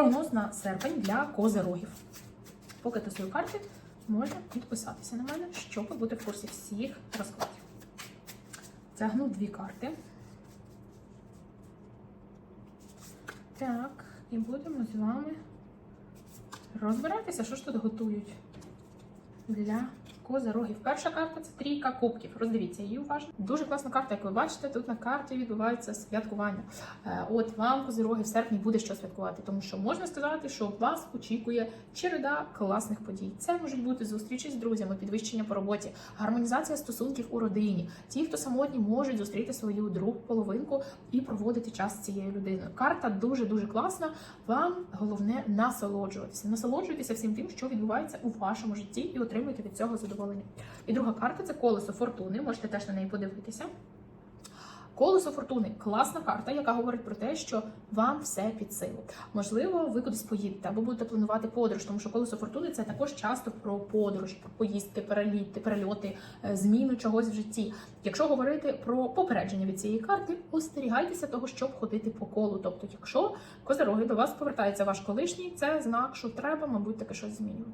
Прогноз на серпень для козирогів. Поки тасую карти, можна підписатися на мене, щоб бути в курсі всіх розкладів. Тягну дві карти. Так, і будемо з вами розбиратися, що ж тут готують для козирогів. Перша карта це трійка кубків. Роздивіться її уважно. Дуже класна карта, як ви бачите, тут на карті відбувається святкування. Е, От вам козироги в серпні буде що святкувати, тому що можна сказати, що вас очікує череда класних подій. Це можуть бути зустрічі з друзями, підвищення по роботі, гармонізація стосунків у родині. Ті, хто самотні, можуть зустріти свою другу половинку і проводити час з цією людиною. Карта дуже дуже класна. Вам головне насолоджуватися. Насолоджуйтеся всім тим, що відбувається у вашому житті, і отримуйте від цього задоволення. І друга карта це колесо фортуни. Можете теж на неї подивитися. Колесо фортуни класна карта, яка говорить про те, що вам все під силу. Можливо, ви кудись поїдете або будете планувати подорож, тому що колесо фортуни це також часто про подорож, про поїздки, переліти, перельоти, е, зміну чогось в житті. Якщо говорити про попередження від цієї карти, остерігайтеся того, щоб ходити по колу. Тобто, якщо козороги до вас повертається ваш колишній, це знак, що треба, мабуть, таке щось змінювати.